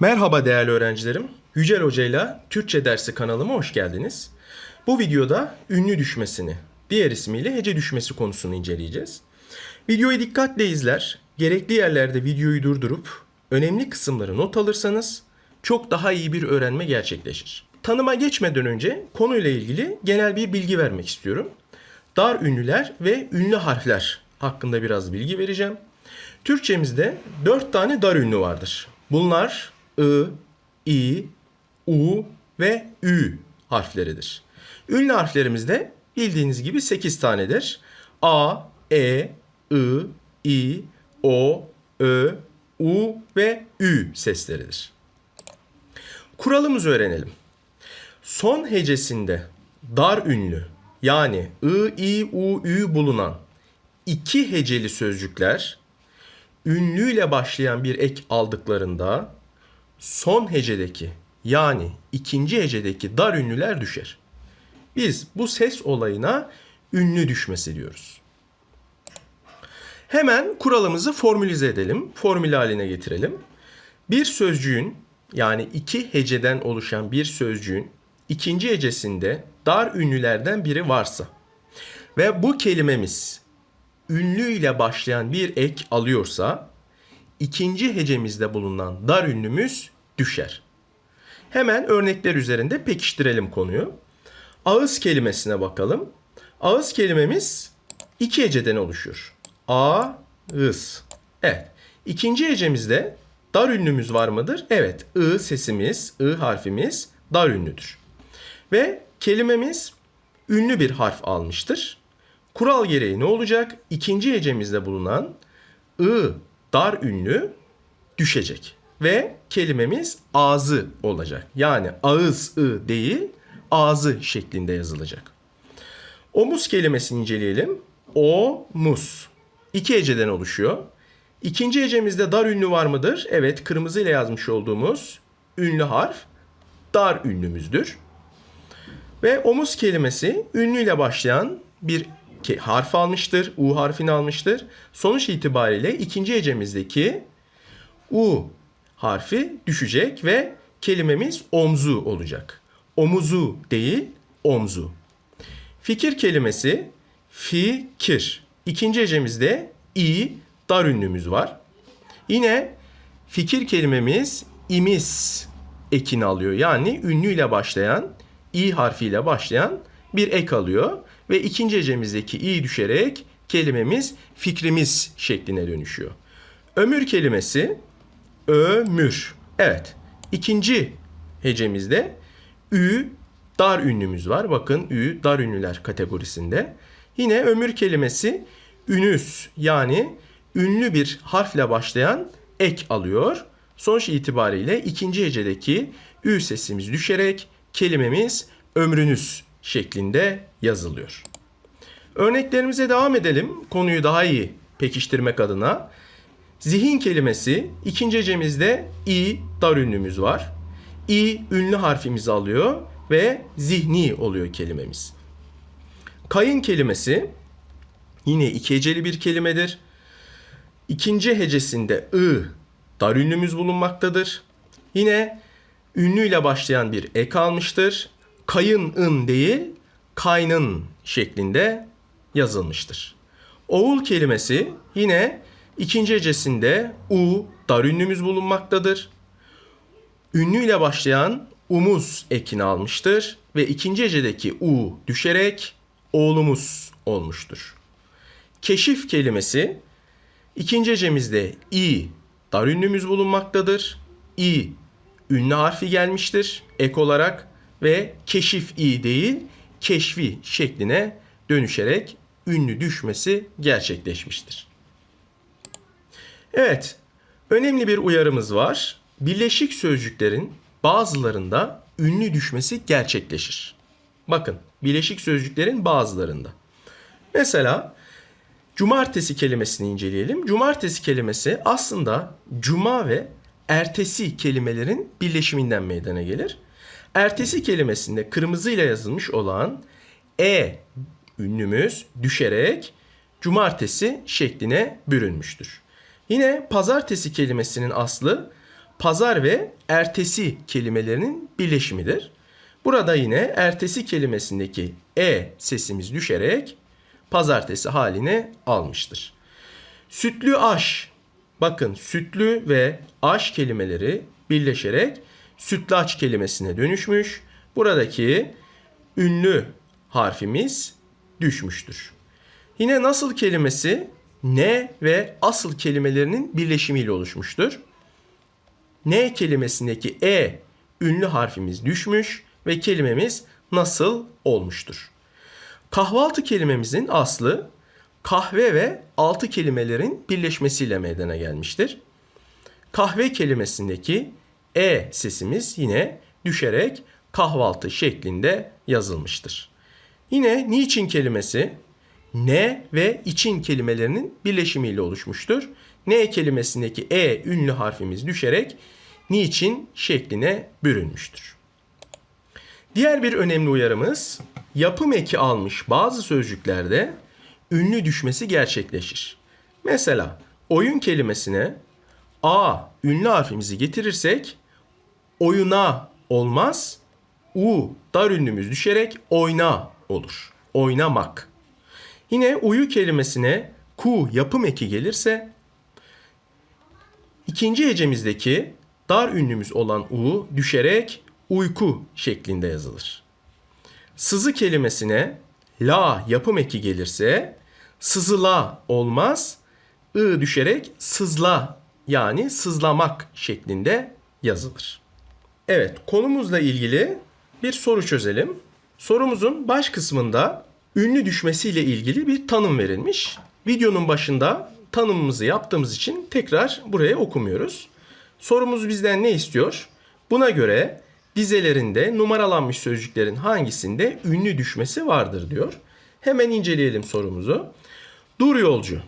Merhaba değerli öğrencilerim. Yücel Hoca Türkçe dersi kanalıma hoş geldiniz. Bu videoda ünlü düşmesini, diğer ismiyle hece düşmesi konusunu inceleyeceğiz. Videoyu dikkatle izler, gerekli yerlerde videoyu durdurup önemli kısımları not alırsanız çok daha iyi bir öğrenme gerçekleşir. Tanıma geçmeden önce konuyla ilgili genel bir bilgi vermek istiyorum. Dar ünlüler ve ünlü harfler hakkında biraz bilgi vereceğim. Türkçemizde dört tane dar ünlü vardır. Bunlar I, I, U ve Ü harfleridir. Ünlü harflerimiz de bildiğiniz gibi 8 tanedir. A, E, I, I, O, Ö, U ve Ü sesleridir. Kuralımızı öğrenelim. Son hecesinde dar ünlü yani I, I, U, Ü bulunan iki heceli sözcükler ünlüyle başlayan bir ek aldıklarında son hecedeki yani ikinci hecedeki dar ünlüler düşer. Biz bu ses olayına ünlü düşmesi diyoruz. Hemen kuralımızı formülize edelim, formül haline getirelim. Bir sözcüğün yani iki heceden oluşan bir sözcüğün ikinci hecesinde dar ünlülerden biri varsa ve bu kelimemiz ünlü ile başlayan bir ek alıyorsa ikinci hecemizde bulunan dar ünlümüz düşer. Hemen örnekler üzerinde pekiştirelim konuyu. Ağız kelimesine bakalım. Ağız kelimemiz iki heceden oluşuyor. A, ız. Evet. İkinci hecemizde dar ünlümüz var mıdır? Evet. I sesimiz, I harfimiz dar ünlüdür. Ve kelimemiz ünlü bir harf almıştır. Kural gereği ne olacak? İkinci hecemizde bulunan ı dar ünlü düşecek. Ve kelimemiz ağzı olacak. Yani ağız ı değil ağzı şeklinde yazılacak. Omuz kelimesini inceleyelim. O mus. İki heceden oluşuyor. İkinci hecemizde dar ünlü var mıdır? Evet kırmızı ile yazmış olduğumuz ünlü harf dar ünlümüzdür. Ve omuz kelimesi ünlüyle başlayan bir harf almıştır. U harfini almıştır. Sonuç itibariyle ikinci hecemizdeki U harfi düşecek ve kelimemiz omzu olacak. Omuzu değil, omzu. Fikir kelimesi fikir. İkinci hecemizde i dar ünlümüz var. Yine fikir kelimemiz imis ekini alıyor. Yani ünlüyle başlayan, i harfiyle başlayan bir ek alıyor. Ve ikinci hecemizdeki i düşerek kelimemiz fikrimiz şekline dönüşüyor. Ömür kelimesi ömür. Evet. ikinci hecemizde ü dar ünlümüz var. Bakın ü dar ünlüler kategorisinde. Yine ömür kelimesi ünüs yani ünlü bir harfle başlayan ek alıyor. Sonuç itibariyle ikinci hecedeki ü sesimiz düşerek kelimemiz ömrünüz şeklinde yazılıyor. Örneklerimize devam edelim. Konuyu daha iyi pekiştirmek adına. Zihin kelimesi ikinci hecemizde i dar ünlümüz var. i ünlü harfimizi alıyor ve zihni oluyor kelimemiz. Kayın kelimesi yine iki heceli bir kelimedir. İkinci hecesinde ı dar ünlümüz bulunmaktadır. Yine ünlüyle başlayan bir ek almıştır. Kayın ın değil, kaynın şeklinde yazılmıştır. Oğul kelimesi yine ikinci hecesinde u dar ünlümüz bulunmaktadır. Ünlüyle başlayan umuz ekini almıştır ve ikinci hecedeki u düşerek oğlumuz olmuştur. Keşif kelimesi ikinci hecemizde i dar ünlümüz bulunmaktadır. i ünlü harfi gelmiştir ek olarak ve keşif i değil keşfi şekline dönüşerek ünlü düşmesi gerçekleşmiştir. Evet, önemli bir uyarımız var. Birleşik sözcüklerin bazılarında ünlü düşmesi gerçekleşir. Bakın, birleşik sözcüklerin bazılarında. Mesela cumartesi kelimesini inceleyelim. Cumartesi kelimesi aslında cuma ve ertesi kelimelerin birleşiminden meydana gelir. Ertesi kelimesinde kırmızıyla yazılmış olan e ünlümüz düşerek cumartesi şekline bürünmüştür. Yine pazartesi kelimesinin aslı pazar ve ertesi kelimelerinin birleşimidir. Burada yine ertesi kelimesindeki e sesimiz düşerek pazartesi haline almıştır. Sütlü aş. Bakın sütlü ve aş kelimeleri birleşerek sütlaç kelimesine dönüşmüş. Buradaki ünlü harfimiz düşmüştür. Yine nasıl kelimesi ne ve asıl kelimelerinin birleşimiyle oluşmuştur. Ne kelimesindeki e ünlü harfimiz düşmüş ve kelimemiz nasıl olmuştur. Kahvaltı kelimemizin aslı kahve ve altı kelimelerin birleşmesiyle meydana gelmiştir. Kahve kelimesindeki e sesimiz yine düşerek kahvaltı şeklinde yazılmıştır. Yine niçin kelimesi ne ve için kelimelerinin birleşimiyle oluşmuştur. Ne kelimesindeki e ünlü harfimiz düşerek niçin şekline bürünmüştür. Diğer bir önemli uyarımız yapım eki almış bazı sözcüklerde ünlü düşmesi gerçekleşir. Mesela oyun kelimesine a ünlü harfimizi getirirsek oyuna olmaz. U dar ünlümüz düşerek oyna olur. Oynamak. Yine uyu kelimesine ku yapım eki gelirse ikinci hecemizdeki dar ünlümüz olan u düşerek uyku şeklinde yazılır. Sızı kelimesine la yapım eki gelirse sızıla olmaz. ı düşerek sızla yani sızlamak şeklinde yazılır. Evet, konumuzla ilgili bir soru çözelim. Sorumuzun baş kısmında ünlü düşmesiyle ilgili bir tanım verilmiş. Videonun başında tanımımızı yaptığımız için tekrar buraya okumuyoruz. Sorumuz bizden ne istiyor? Buna göre dizelerinde numaralanmış sözcüklerin hangisinde ünlü düşmesi vardır diyor. Hemen inceleyelim sorumuzu. Dur yolcu,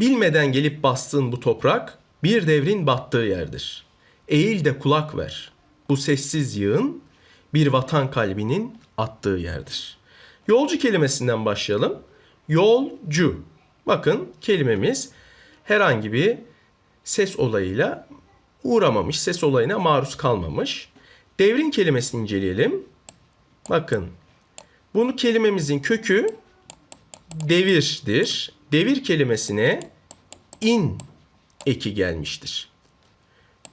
bilmeden gelip bastığın bu toprak bir devrin battığı yerdir. Eğil de kulak ver. Bu sessiz yığın bir vatan kalbinin attığı yerdir. Yolcu kelimesinden başlayalım. Yolcu. Bakın kelimemiz herhangi bir ses olayıyla uğramamış, ses olayına maruz kalmamış. Devrin kelimesini inceleyelim. Bakın bunu kelimemizin kökü devirdir. Devir kelimesine in eki gelmiştir.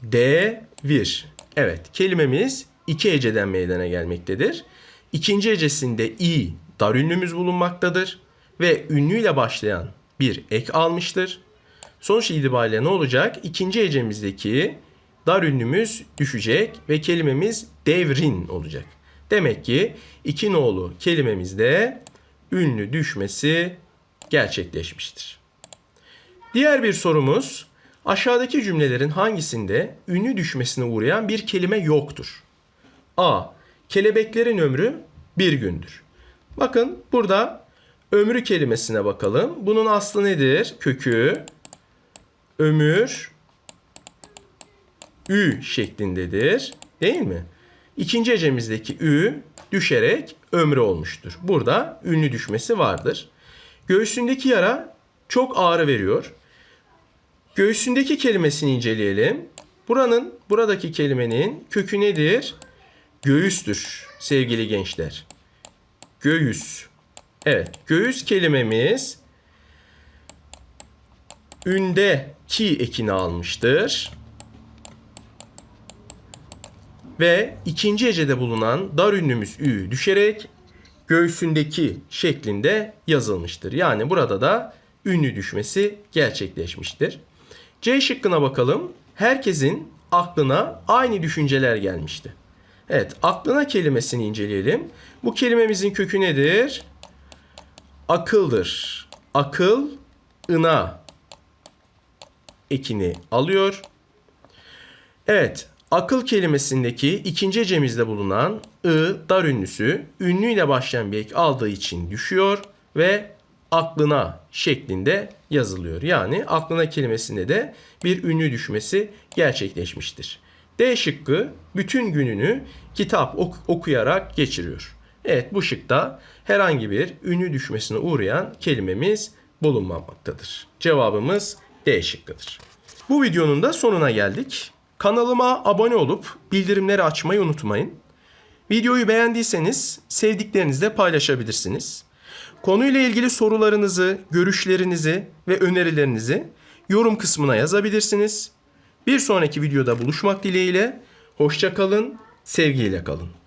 Devir. Evet kelimemiz iki heceden meydana gelmektedir. İkinci hecesinde i dar ünlümüz bulunmaktadır ve ünlüyle başlayan bir ek almıştır. Sonuç itibariyle ne olacak? İkinci hecemizdeki dar ünlümüz düşecek ve kelimemiz devrin olacak. Demek ki iki nolu kelimemizde ünlü düşmesi gerçekleşmiştir. Diğer bir sorumuz aşağıdaki cümlelerin hangisinde ünlü düşmesine uğrayan bir kelime yoktur? A. Kelebeklerin ömrü bir gündür. Bakın burada ömrü kelimesine bakalım. Bunun aslı nedir? Kökü ömür ü şeklindedir. Değil mi? İkinci hecemizdeki ü düşerek ömrü olmuştur. Burada ünlü düşmesi vardır. Göğsündeki yara çok ağrı veriyor. Göğsündeki kelimesini inceleyelim. Buranın, buradaki kelimenin kökü nedir? Göğüstür sevgili gençler. Göğüs. Evet, göğüs kelimemiz ünde ki ekini almıştır. Ve ikinci hecede bulunan dar ünlümüz ü düşerek göğsündeki şeklinde yazılmıştır. Yani burada da ünlü düşmesi gerçekleşmiştir. C şıkkına bakalım. Herkesin aklına aynı düşünceler gelmişti. Evet, aklına kelimesini inceleyelim. Bu kelimemizin kökü nedir? Akıldır. Akıl, ına ekini alıyor. Evet, akıl kelimesindeki ikinci hecemizde bulunan ı dar ünlüsü ünlüyle başlayan bir ek aldığı için düşüyor ve aklına şeklinde yazılıyor. Yani aklına kelimesinde de bir ünlü düşmesi gerçekleşmiştir. D şıkkı bütün gününü kitap ok- okuyarak geçiriyor. Evet bu şıkta herhangi bir ünlü düşmesine uğrayan kelimemiz bulunmamaktadır. Cevabımız D şıkkıdır. Bu videonun da sonuna geldik. Kanalıma abone olup bildirimleri açmayı unutmayın. Videoyu beğendiyseniz sevdiklerinizle paylaşabilirsiniz. Konuyla ilgili sorularınızı, görüşlerinizi ve önerilerinizi yorum kısmına yazabilirsiniz. Bir sonraki videoda buluşmak dileğiyle. Hoşça kalın, sevgiyle kalın.